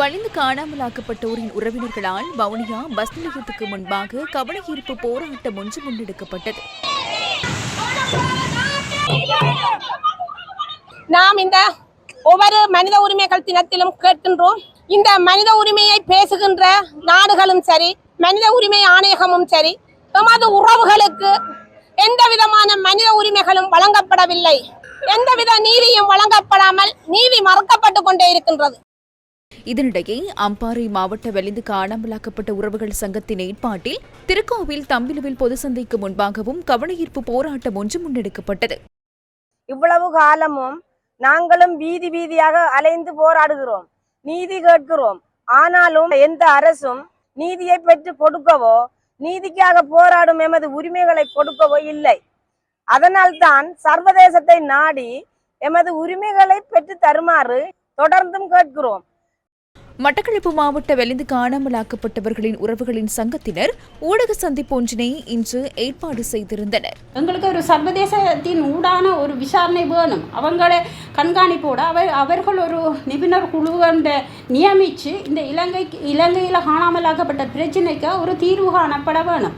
வலிந்து காணாமலாக்கப்பட்டோரின் உறவினர்களால் வவுனியா பஸ் நிலையத்துக்கு முன்பாக கவனஈர்ப்பு போராட்டம் ஒன்று முன்னெடுக்கப்பட்டது. நாம் இந்த ஒவ்வொரு மனித உரிமைகள் தினத்திலும் கேட்கின்றோம். இந்த மனித உரிமையை பேசுகின்ற நாடுகளும் சரி மனித உரிமை ஆணையகமும் சரி எமது உறவுகளுக்கு எந்த விதமான மனித உரிமைகளும் வழங்கப்படவில்லை. எந்தவித நீதியும் வழங்கப்படாமல் நீதி மறுக்கப்பட்டு கொண்டே இருக்கின்றது. இதனிடையே அம்பாறை மாவட்ட வெளிந்து காணாமலாக்கப்பட்ட உறவுகள் சங்கத்தின் ஏற்பாட்டில் திருக்கோவில் தம்பிலுவில் பொது சந்தைக்கு முன்பாகவும் கவனஈர்ப்பு போராட்டம் ஒன்று முன்னெடுக்கப்பட்டது. இவ்வளவு காலமும் நாங்களும் வீதி வீதியாக அலைந்து போராடுகிறோம் நீதி கேட்கிறோம். ஆனாலும் எந்த அரசும் நீதியை பெற்று கொடுக்கவோ நீதிக்காக போராடும் எமது உரிமைகளை கொடுக்கவோ இல்லை. அதனால்தான் சர்வதேசத்தை நாடி எமது உரிமைகளை பெற்று தருமாறு தொடர்ந்தும் கேட்கிறோம். மட்டக்களப்பு மாவட்ட வெளிந்து காணாமலாக்கப்பட்டவர்களின் உறவுகளின் சங்கத்தினர் ஊடக சந்திப்பு ஒன்றினை இன்று ஏற்பாடு செய்திருந்தனர். எங்களுக்கு ஒரு சர்வதேசத்தின் ஊடான ஒரு விசாரணை வேணும். அவங்கள கண்காணிப்போட அவர் அவர்கள் ஒரு நிபுணர் குழுவொன்றை நியமித்து இந்த இலங்கைக்கு இலங்கையில் காணாமலாக்கப்பட்ட பிரச்சனைக்கு ஒரு தீர்வு காணப்பட வேணும்.